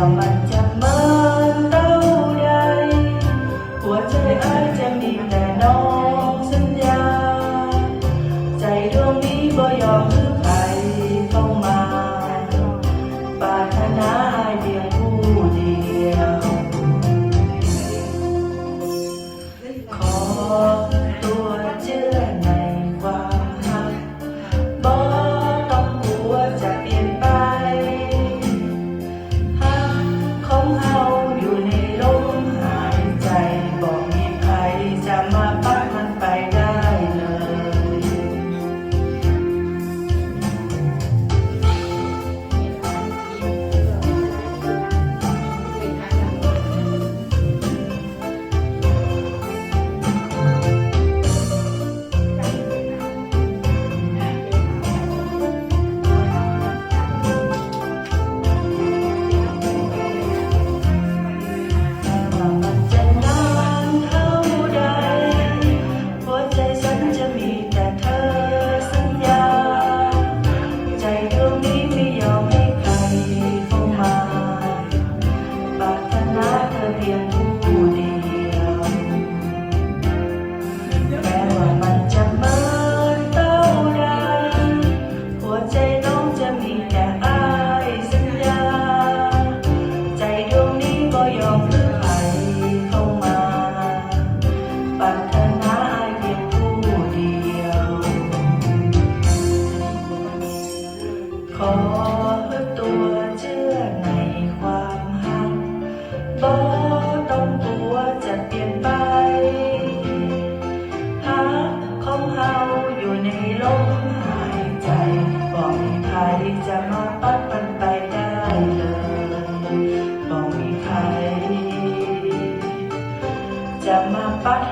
ว่ามันจะมาเท่าใดหัวใจอายจะมีแต่น้องสัญญา ใจดวงนี้บ่ยอมให้ใครเข้ามาปรารถนาาเพียงผู้เดียว ขอ ขอฮึตัวเชื่อในความหักบ่ต้องกลัวจะเปลี่ยนไปหัของเฮาอยู่ในลมหายใจบ่มีใครจะมาปัดมันไปได้เลยบ่มีใครจะมาปัด